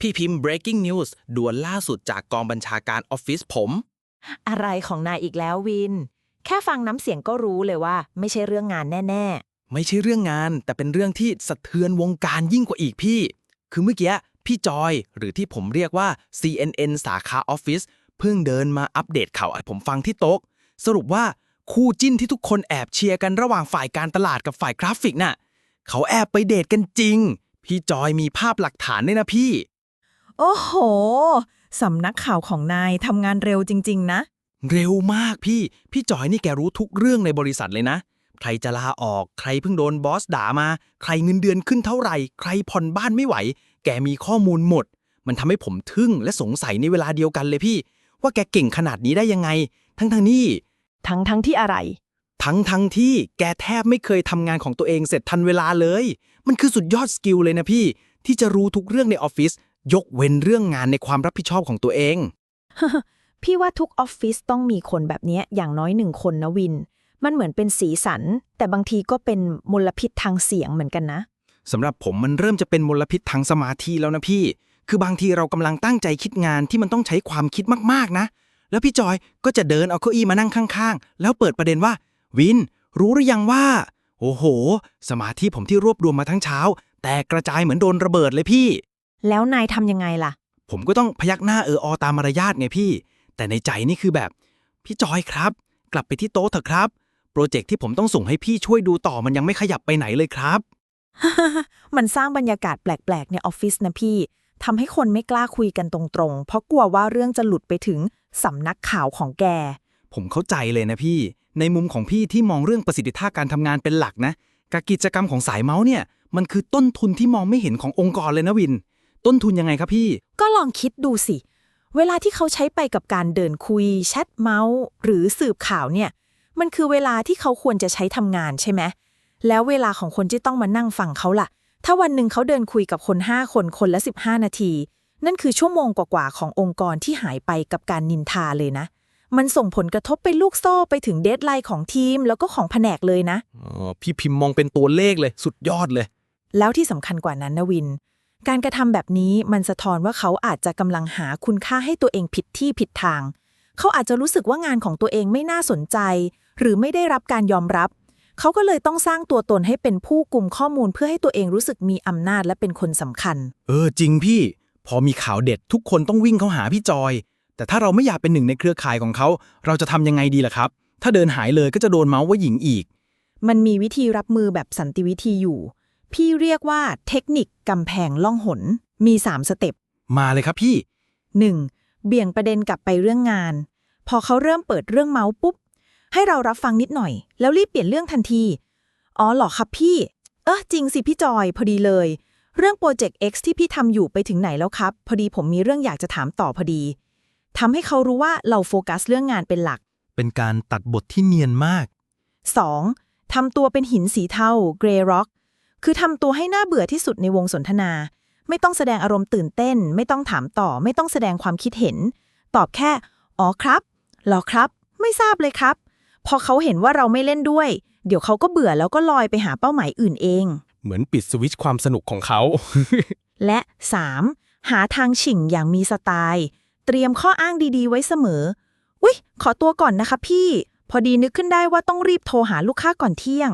พี่พิมพ์ breaking news ด่วนล่าสุดจากกองบัญชาการออฟฟิศผม อะไรของนายอีกแล้ววิน แค่ฟังน้ำเสียงก็รู้เลยว่า ไม่ใช่เรื่องงานแน่ ไม่ใช่เรื่องงาน แต่เป็นเรื่องที่สะเทือนวงการยิ่งกว่าอีกพี่ คือเมื่อกี้พี่จอย หรือที่ผมเรียกว่า CNN สาขาออฟฟิศเพิ่งเดินมาอัปเดตข่าวให้ผมฟังที่โต๊ะ สรุปว่าคู่จิ้นที่ทุกคนแอบเชียร์กันระหว่างฝ่ายการตลาดกับฝ่ายกราฟิกน่ะ เขาแอบไปเดทกันจริง พี่จอยมีภาพหลักฐานด้วยนะพี่ โอ้โห สำนักข่าวของนายทำงานเร็วจริง ๆ นะ เร็วมากพี่ พี่จอยนี่แกรู้ทุกเรื่องในบริษัทเลยนะ ใครจะลาออก ใครเพิ่งโดนบอสด่ามา ใครเงินเดือนขึ้นเท่าไหร่ ใครผ่อนบ้านไม่ไหว แกมีข้อมูลหมด มันทำให้ผมทึ่งและสงสัยในเวลาเดียวกันเลยพี่ ว่าแกเก่งขนาดนี้ได้ยังไง ทั้งทั้งๆนี่ๆทั้งทั้งที่อะไร ทั้งทั้งๆที่แกแทบไม่เคยทำงานของตัวเองเสร็จทันเวลาเลย มันคือสุดยอดสกิลเลยนะพี่ ที่จะรู้ทุกเรื่องในออฟฟิศ ยกเว้นเรื่องงานในความรับผิดชอบของตัวเอง พี่ว่าทุกออฟฟิศต้องมีคนแบบเนี้ยอย่างน้อยหนึ่งคนนะวิน มันเหมือนเป็นสีสัน แต่บางทีก็เป็นมลพิษทางเสียงเหมือนกันนะ สำหรับผมมันเริ่มจะเป็นมลพิษทางสมาธิแล้วนะพี่ คือบางทีเรากำลังตั้งใจคิดงานที่มันต้องใช้ความคิดมากๆนะ แล้วพี่จอยก็จะเดินเอาเก้าอี้มานั่งข้างๆ แล้วเปิดประเด็นว่า วิน รู้หรือยังว่า โอ้โห สมาธิผมที่รวบรวมมาทั้งเช้า แต่กระจายเหมือนโดนระเบิดเลยพี่ แล้วนายทำยังไงล่ะ ผมก็ต้องพยักหน้าเอออตามมารยาทไงพี่ แต่ในใจนี่คือแบบ พี่จอยครับ กลับไปที่โต๊ะเถอะครับ โปรเจกต์ที่ผมต้องส่งให้พี่ช่วยดูต่อมันยังไม่ขยับไปไหนเลยครับ มันสร้างบรรยากาศแปลกๆ ในออฟฟิศนะพี่ทำให้คนไม่กล้าคุยกันตรงๆ เพราะกลัวว่าเรื่องจะหลุดไปถึงสำนักข่าวของแก ผมเข้าใจเลยนะพี่ ในมุมของพี่ที่มองเรื่องประสิทธิภาพการทำงานเป็นหลักนะกับกิจกรรมของสายเมาส์เนี่ย มันคือต้นทุนที่มองไม่เห็นขององค์กรเลยนะวิน ต้นทุนยังไงครับพี่ ก็ลองคิดดูสิ เวลาที่เขาใช้ไปกับการเดินคุย แชทเมาส์ หรือสืบข่าวเนี่ย มันคือเวลาที่เขาควรจะใช้ทำงานใช่ไหมแล้วเวลาของคนที่ต้องมานั่งฟังเขาล่ะ ถ้าวันหนึ่งเขาเดินคุยกับคน 5 คนคนละ 15 นาที นั่นคือชั่วโมงกว่าๆขององค์กรที่หายไปกับการนินทาเลยนะ มันส่งผลกระทบไปลูกโซ่ไปถึงเดทไลน์ของทีม แล้วก็ของแผนกเลยนะ อ๋อ พี่พิมพ์มองเป็นตัวเลขเลย สุดยอดเลย แล้วที่สำคัญกว่านั้นนะวิน การกระทำแบบนี้มันสะท้อนว่าเขาอาจจะกำลังหาคุณค่าให้ตัวเองผิดที่ผิดทาง เขาอาจจะรู้สึกว่างานของตัวเองไม่น่าสนใจ หรือไม่ได้รับการยอมรับ เขาก็เลยต้องสร้างตัวตนให้เป็นผู้กลุ่มข้อมูลเพื่อให้ตัวเองรู้สึกมีอำนาจและเป็นคนสำคัญ เออจริงพี่ พอมีข่าวเด็ดทุกคนต้องวิ่งเข้าหาพี่จอย แต่ถ้าเราไม่อยากเป็นหนึ่งในเครือข่ายของเขา เราจะทำยังไงดีล่ะครับ ถ้าเดินหายเลยก็จะโดนเมาส์ว่าหญิงอีก มันมีวิธีรับมือแบบสันติวิธีอยู่ พี่เรียกว่าเทคนิคกำแพงล่องหน มีสามสเต็ป มาเลยครับพี่ 1. เบี่ยงประเด็นกลับไปเรื่องงาน พอเขาเริ่มเปิดเรื่องเมาส์ปุ๊บ ให้เรารับฟังนิดหน่อย แล้วรีบเปลี่ยนเรื่องทันที อ๋อเหรอครับพี่ เออจริงสิพี่จอยพอดีเลย เรื่องโปรเจกต์ X ที่พี่ทำอยู่ไปถึงไหนแล้วครับ พอดีผมมีเรื่องอยากจะถามต่อพอดีทำให้เขารู้ว่าเราโฟกัสเรื่องงานเป็นหลัก เป็นการตัดบทที่เนียนมาก 2. ทำตัวเป็นหินสีเทาเกรย์ร็อก คือทำตัวให้น่าเบื่อที่สุดในวงสนทนา ไม่ต้องแสดงอารมณ์ตื่นเต้น ไม่ต้องถามต่อ ไม่ต้องแสดงความคิดเห็น ตอบแค่ อ๋อครับเหรอครับ ไม่ทราบเลยครับ พอเขาเห็นว่าเราไม่เล่นด้วย เดี๋ยวเขาก็เบื่อแล้วก็ลอยไปหาเป้าหมายอื่นเอง เหมือนปิดสวิตช์ความสนุกของเขา และ 3. หาทางฉิ่งอย่างมีสไตล์ เตรียมข้ออ้างดีๆ ไว้เสมออุ๊ย ขอตัวก่อนนะคะพี่ พอดีนึกขึ้นได้ว่าต้องรีบโทรหาลูกค้าก่อนเที่ยง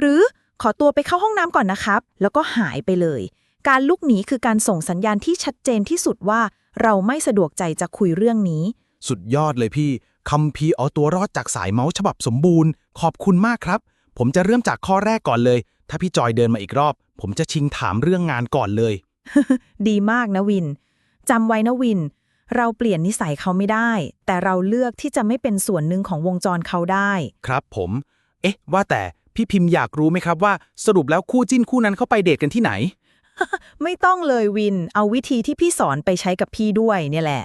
หรือ ขอตัวไปเข้าห้องน้ำก่อนนะครับ แล้วก็หายไปเลย การลุกหนีคือการส่งสัญญาณที่ชัดเจนที่สุดว่า เราไม่สะดวกใจจะคุยเรื่องนี้ สุดยอดเลยพี่คำพีร์เอาตัวรอดจากสายเมาส์ฉบับสมบูรณ์ ขอบคุณมากครับ ผมจะเริ่มจากข้อแรกก่อนเลย ถ้าพี่จอยเดินมาอีกรอบ ผมจะชิงถามเรื่องงานก่อนเลย ดีมากนะวินจำไว้นะวิน เราเปลี่ยนนิสัยเขาไม่ได้ แต่เราเลือกที่จะไม่เป็นส่วนหนึ่งของวงจรเขาได้ ครับผม เอ๊ะ ว่าแต่ พี่พิมพ์อยากรู้ไหมครับว่าสรุปแล้วคู่จิ้นคู่นั้นเขาไปเดทกันที่ไหน ไม่ต้องเลยวิน เอาวิธีที่พี่สอนไปใช้กับพี่ด้วยเนี่ยแหละ